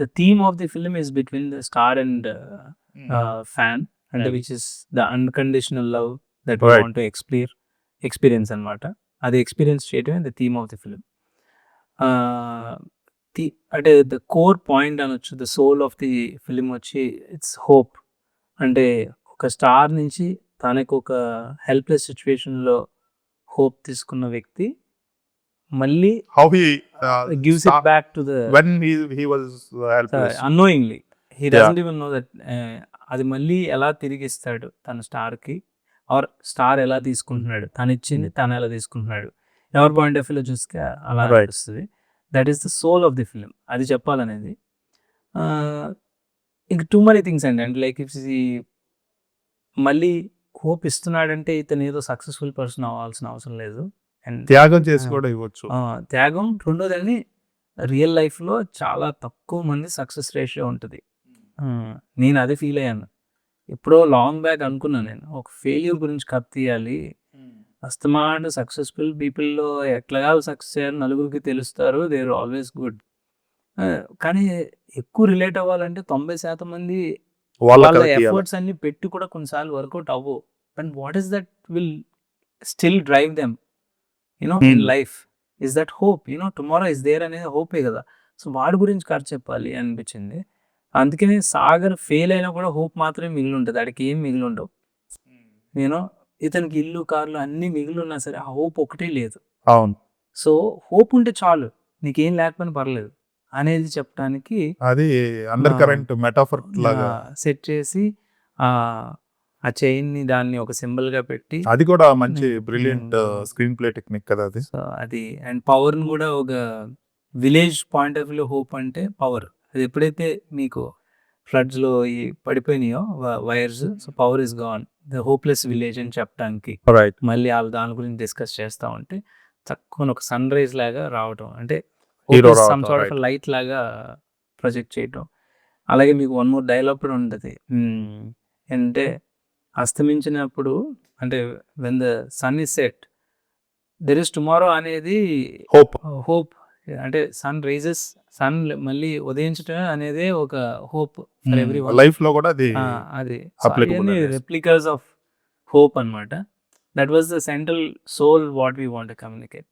The theme of the film is between the star and fan అంటే Right. Which is the unconditional love that Right. Want to explore experience అనమాట అది experience చేయటమే the theme of the film అంటే the core point అనొచ్చు the soul of the film వచ్చి it's hope అంటే ఒక star నుంచి తనకు ఒక హెల్ప్లెస్ సిచ్యువేషన్లో హోప్ తీసుకున్న వ్యక్తి మళ్ళీ how he gives it back to the when he he was helpless annoyingly he. Doesn't even know that అది మళ్ళీ ఎలా తిరిగిస్తాడు తన స్టార్కి? ఆర్ స్టార్ ఎలా తీసుకుంటున్నాడు? తను ఇచ్చింది తను ఎలా తీసుకుంటున్నాడు? ఎవరి పాయింట్ ఆఫ్ వ్యూలో చూస్తే అలా. అనిపిస్తుంది. That is the soul of the film అది చెప్పాలనేది. ఇంక టూ మనీ థింగ్స్ అండి. అంటే లైక్ ఇఫ్ మళ్ళీ హోప్ ఇస్తున్నాడంటే ఇతను ఏదో సక్సెస్ఫుల్ పర్సన్ అవ్వాల్సిన అవసరం లేదు. అండ్ త్యాగం చేసి కూడా ఇవ్వచ్చు. త్యాగం రెండోది రియల్ లైఫ్లో చాలా తక్కువ మంది సక్సెస్ రేషియో ఉంటుంది. నేను అదే ఫీల్ అయ్యాను. ఎప్పుడో లాంగ్ బ్యాక్ అనుకున్నాను నేను ఒక ఫెయిల్యూర్ గురించి కప్ తీయాలి. అస్తమాన సక్సెస్ఫుల్ పీపుల్లో ఎట్లాగా సక్సెస్ అయ్యారు నలుగురికి తెలుస్తారు దే ఆర్ ఆల్వేస్ గుడ్. కానీ ఎక్కువ రిలేట్ అవ్వాలంటే తొంభై శాతం మంది వాళ్ళ. ఎఫర్ట్స్ అన్ని పెట్టి కూడా కొన్నిసార్లు వర్కౌట్ అవ్వవు. And what is that will still drive them? You know in. Life is that hope you know tomorrow is there అనేది హోపే కదా. సో వాడి గురించి ఖర్చు చెప్పాలి అనిపించింది. అందుకనే సాగర్ ఫెయిల్ అయినా కూడా హోప్ మాత్రమే మిగిలి ఉంటుంది వాడికి ఏం మిగిలి ఉండవు యూనో ఇతనికి ఇల్లు కార్లు అన్నీ మిగిలి ఉన్నా సరే ఆ హోప్ ఒకటే లేదు. అవును. సో హోప్ ఉంటే చాలు. నీకేం లేకపోయినా పర్లేదు అనేది చెప్పడానికి అది అండర్. కరెంట్ మెటాఫర్ సెట్ చేసి ఆ చైన్ని దాన్ని ఒక సింబల్గా పెట్టి అది కూడా మంచి. బ్రిలియంట్. స్క్రీన్ ప్లే టెక్నిక్ కదా అది సో అది అండ్ పవర్ని కూడా ఒక village point of view hope అంటే పవర్ అది ఎప్పుడైతే మీకు ఫ్లడ్స్లో ఈ పడిపోయినాయో wires so power is gone the hopeless village అని చెప్పడానికి మళ్ళీ వాళ్ళు దాని గురించి డిస్కస్ చేస్తా ఉంటే తక్కువ ఒక సన్ రైజ్ లాగా రావటం అంటే సమ్ సార్ట్ ఆఫ్. లైట్ లాగా ప్రొజెక్ట్ చేయటం అలాగే మీకు వన్ మోర్ డైలాగ్ కూడా ఉంటుంది. అంటే అస్తమించినప్పుడు అంటే when the sun is set there is tomorrow అనేది హోప్ హోప్ అంటే సన్ రైజెస్ సన్ మళ్ళీ ఉదయించడం అనేదే ఒక హోప్ ఫర్ ఎవ్రీ లైఫ్లో కూడా అది అది. రెప్లికర్స్ ఆఫ్ హోప్ అన్నమాట. That was the central soul what we want communicate